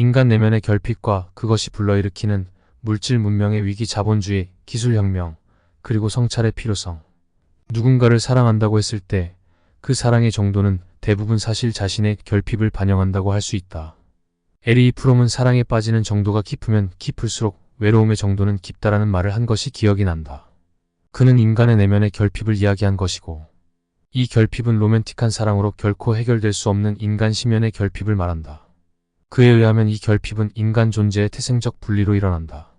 인간 내면의 결핍과 그것이 불러일으키는 물질 문명의 위기 자본주의, 기술혁명, 그리고 성찰의 필요성. 누군가를 사랑한다고 했을 때 그 사랑의 정도는 대부분 사실 자신의 결핍을 반영한다고 할 수 있다. 에리 프롬은 사랑에 빠지는 정도가 깊으면 깊을수록 외로움의 정도는 깊다라는 말을 한 것이 기억이 난다. 그는 인간의 내면의 결핍을 이야기한 것이고 이 결핍은 로맨틱한 사랑으로 결코 해결될 수 없는 인간 심연의 결핍을 말한다. 그에 의하면 이 결핍은 인간 존재의 태생적 분리로 일어난다.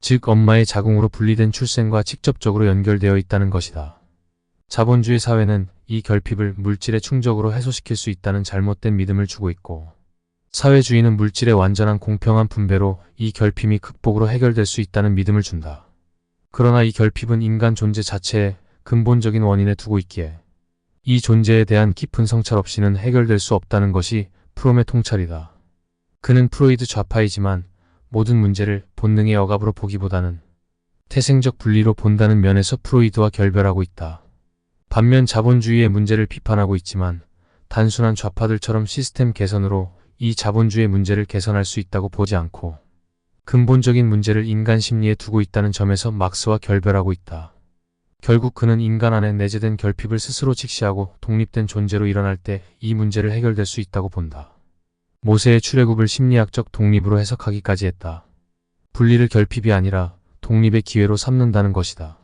즉 엄마의 자궁으로 분리된 출생과 직접적으로 연결되어 있다는 것이다. 자본주의 사회는 이 결핍을 물질의 충족으로 해소시킬 수 있다는 잘못된 믿음을 주고 있고 사회주의는 물질의 완전한 공평한 분배로 이 결핍이 극복으로 해결될 수 있다는 믿음을 준다. 그러나 이 결핍은 인간 존재 자체의 근본적인 원인에 두고 있기에 이 존재에 대한 깊은 성찰 없이는 해결될 수 없다는 것이 프롬의 통찰이다. 그는 프로이드 좌파이지만 모든 문제를 본능의 억압으로 보기보다는 태생적 분리로 본다는 면에서 프로이드와 결별하고 있다. 반면 자본주의의 문제를 비판하고 있지만 단순한 좌파들처럼 시스템 개선으로 이 자본주의 문제를 개선할 수 있다고 보지 않고 근본적인 문제를 인간 심리에 두고 있다는 점에서 막스와 결별하고 있다. 결국 그는 인간 안에 내재된 결핍을 스스로 직시하고 독립된 존재로 일어날 때 이 문제를 해결될 수 있다고 본다. 모세의 출애굽을 심리학적 독립으로 해석하기까지 했다. 분리를 결핍이 아니라 독립의 기회로 삼는다는 것이다.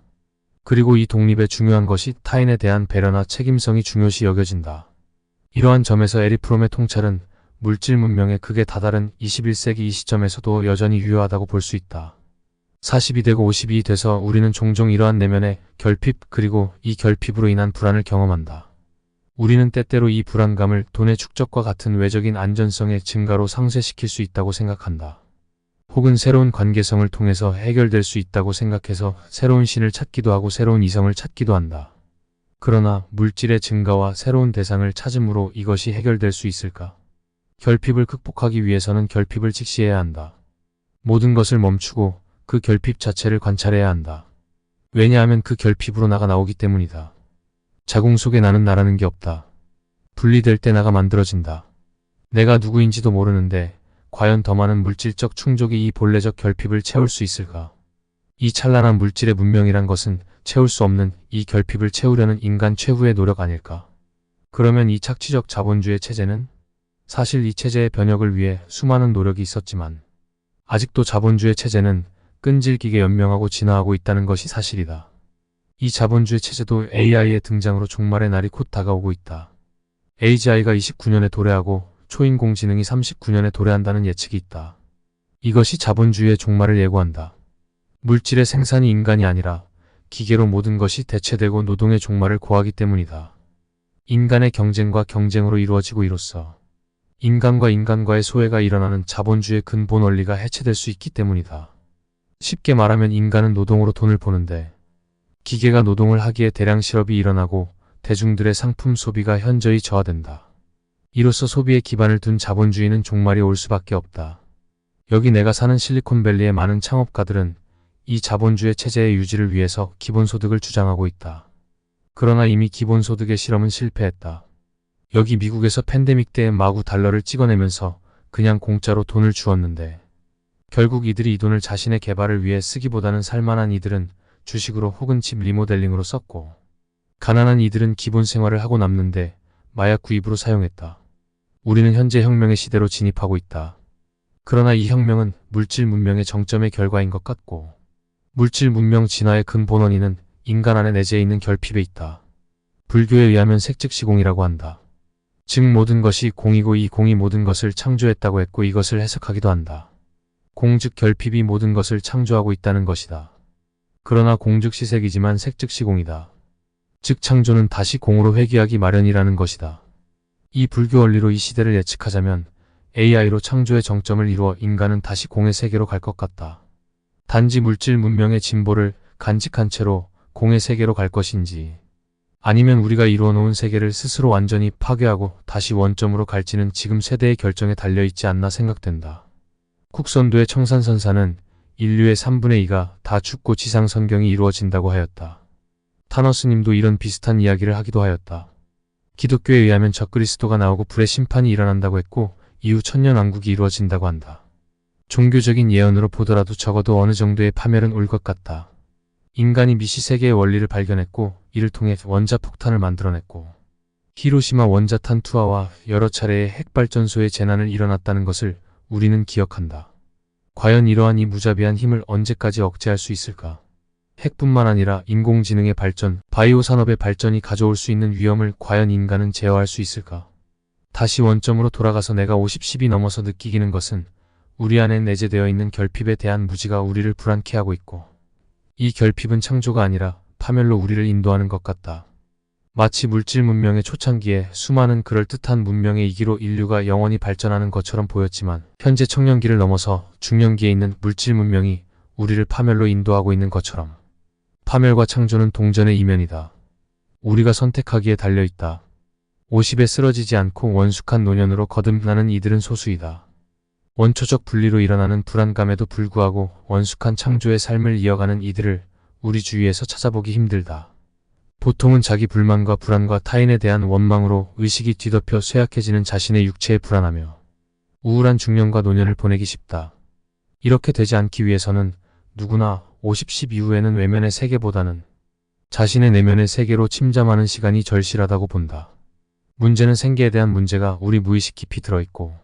그리고 이 독립의 중요한 것이 타인에 대한 배려나 책임성이 중요시 여겨진다. 이러한 점에서 에리프롬의 통찰은 물질 문명의 극에 다다른 21세기 이 시점에서도 여전히 유효하다고 볼 수 있다. 40이 되고 50이 돼서 우리는 종종 이러한 내면의 결핍 그리고 이 결핍으로 인한 불안을 경험한다. 우리는 때때로 이 불안감을 돈의 축적과 같은 외적인 안전성의 증가로 상쇄시킬 수 있다고 생각한다. 혹은 새로운 관계성을 통해서 해결될 수 있다고 생각해서 새로운 신을 찾기도 하고 새로운 이성을 찾기도 한다. 그러나 물질의 증가와 새로운 대상을 찾음으로 이것이 해결될 수 있을까? 결핍을 극복하기 위해서는 결핍을 직시해야 한다. 모든 것을 멈추고 그 결핍 자체를 관찰해야 한다. 왜냐하면 그 결핍으로 나가 나오기 때문이다. 자궁 속에 나는 나라는 게 없다. 분리될 때 나가 만들어진다. 내가 누구인지도 모르는데 과연 더 많은 물질적 충족이 이 본래적 결핍을 채울 수 있을까? 이 찬란한 물질의 문명이란 것은 채울 수 없는 이 결핍을 채우려는 인간 최후의 노력 아닐까? 그러면 이 착취적 자본주의 체제는 사실 이 체제의 변혁을 위해 수많은 노력이 있었지만 아직도 자본주의 체제는 끈질기게 연명하고 진화하고 있다는 것이 사실이다. 이 자본주의 체제도 AI의 등장으로 종말의 날이 곧 다가오고 있다. AGI가 29년에 도래하고 초인공지능이 39년에 도래한다는 예측이 있다. 이것이 자본주의의 종말을 예고한다. 물질의 생산이 인간이 아니라 기계로 모든 것이 대체되고 노동의 종말을 고하기 때문이다. 인간의 경쟁과 경쟁으로 이루어지고 이로써 인간과 인간과의 소외가 일어나는 자본주의 근본 원리가 해체될 수 있기 때문이다. 쉽게 말하면 인간은 노동으로 돈을 버는데 기계가 노동을 하기에 대량 실업이 일어나고 대중들의 상품 소비가 현저히 저하된다. 이로써 소비에 기반을 둔 자본주의는 종말이 올 수밖에 없다. 여기 내가 사는 실리콘밸리의 많은 창업가들은 이 자본주의 체제의 유지를 위해서 기본소득을 주장하고 있다. 그러나 이미 기본소득의 실험은 실패했다. 여기 미국에서 팬데믹 때 마구 달러를 찍어내면서 그냥 공짜로 돈을 주었는데 결국 이들이 이 돈을 자신의 개발을 위해 쓰기보다는 살만한 이들은 주식으로 혹은 집 리모델링으로 썼고 가난한 이들은 기본 생활을 하고 남는데 마약 구입으로 사용했다. 우리는 현재 혁명의 시대로 진입하고 있다. 그러나 이 혁명은 물질 문명의 정점의 결과인 것 같고 물질 문명 진화의 근본 원인은 인간 안에 내재해 있는 결핍에 있다. 불교에 의하면 색즉시공이라고 한다. 즉 모든 것이 공이고 이 공이 모든 것을 창조했다고 했고 이것을 해석하기도 한다. 공즉 결핍이 모든 것을 창조하고 있다는 것이다. 그러나 공즉 시색이지만 색즉 시공이다. 즉 창조는 다시 공으로 회귀하기 마련이라는 것이다. 이 불교 원리로 이 시대를 예측하자면 AI로 창조의 정점을 이루어 인간은 다시 공의 세계로 갈 것 같다. 단지 물질 문명의 진보를 간직한 채로 공의 세계로 갈 것인지 아니면 우리가 이루어 놓은 세계를 스스로 완전히 파괴하고 다시 원점으로 갈지는 지금 세대의 결정에 달려있지 않나 생각된다. 쿡선도의 청산선사는 인류의 3분의 2가 다 죽고 지상 선경이 이루어진다고 하였다. 타너스님도 이런 비슷한 이야기를 하기도 하였다. 기독교에 의하면 적그리스도가 나오고 불의 심판이 일어난다고 했고 이후 천년 왕국이 이루어진다고 한다. 종교적인 예언으로 보더라도 적어도 어느 정도의 파멸은 올 것 같다. 인간이 미시 세계의 원리를 발견했고 이를 통해 원자 폭탄을 만들어냈고 히로시마 원자탄 투하와 여러 차례의 핵발전소의 재난을 일어났다는 것을 우리는 기억한다. 과연 이러한 이 무자비한 힘을 언제까지 억제할 수 있을까? 핵뿐만 아니라 인공지능의 발전, 바이오 산업의 발전이 가져올 수 있는 위험을 과연 인간은 제어할 수 있을까? 다시 원점으로 돌아가서 내가 50, 10이 넘어서 느끼기는 것은 우리 안에 내재되어 있는 결핍에 대한 무지가 우리를 불안케 하고 있고 이 결핍은 창조가 아니라 파멸로 우리를 인도하는 것 같다. 마치 물질 문명의 초창기에 수많은 그럴듯한 문명의 이기로 인류가 영원히 발전하는 것처럼 보였지만 현재 청년기를 넘어서 중년기에 있는 물질 문명이 우리를 파멸로 인도하고 있는 것처럼 파멸과 창조는 동전의 이면이다. 우리가 선택하기에 달려있다. 50에 쓰러지지 않고 원숙한 노년으로 거듭나는 이들은 소수이다. 원초적 분리로 일어나는 불안감에도 불구하고 원숙한 창조의 삶을 이어가는 이들을 우리 주위에서 찾아보기 힘들다. 보통은 자기 불만과 불안과 타인에 대한 원망으로 의식이 뒤덮여 쇠약해지는 자신의 육체에 불안하며 우울한 중년과 노년을 보내기 쉽다. 이렇게 되지 않기 위해서는 누구나 50, 10 이후에는 외면의 세계보다는 자신의 내면의 세계로 침잠하는 시간이 절실하다고 본다. 문제는 생계에 대한 문제가 우리 무의식 깊이 들어있고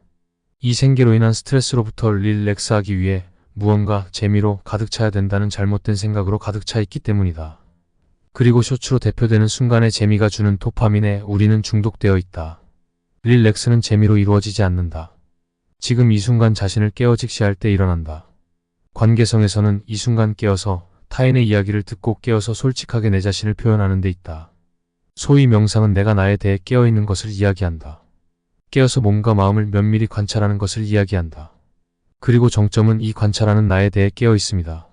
이 생계로 인한 스트레스로부터 릴렉스하기 위해 무언가 재미로 가득 차야 된다는 잘못된 생각으로 가득 차 있기 때문이다. 그리고 쇼츠로 대표되는 순간의 재미가 주는 도파민에 우리는 중독되어 있다. 릴렉스는 재미로 이루어지지 않는다. 지금 이 순간 자신을 깨어 직시할 때 일어난다. 관계성에서는 이 순간 깨어서 타인의 이야기를 듣고 깨어서 솔직하게 내 자신을 표현하는 데 있다. 소위 명상은 내가 나에 대해 깨어있는 것을 이야기한다. 깨어서 몸과 마음을 면밀히 관찰하는 것을 이야기한다. 그리고 정점은 이 관찰하는 나에 대해 깨어 있습니다.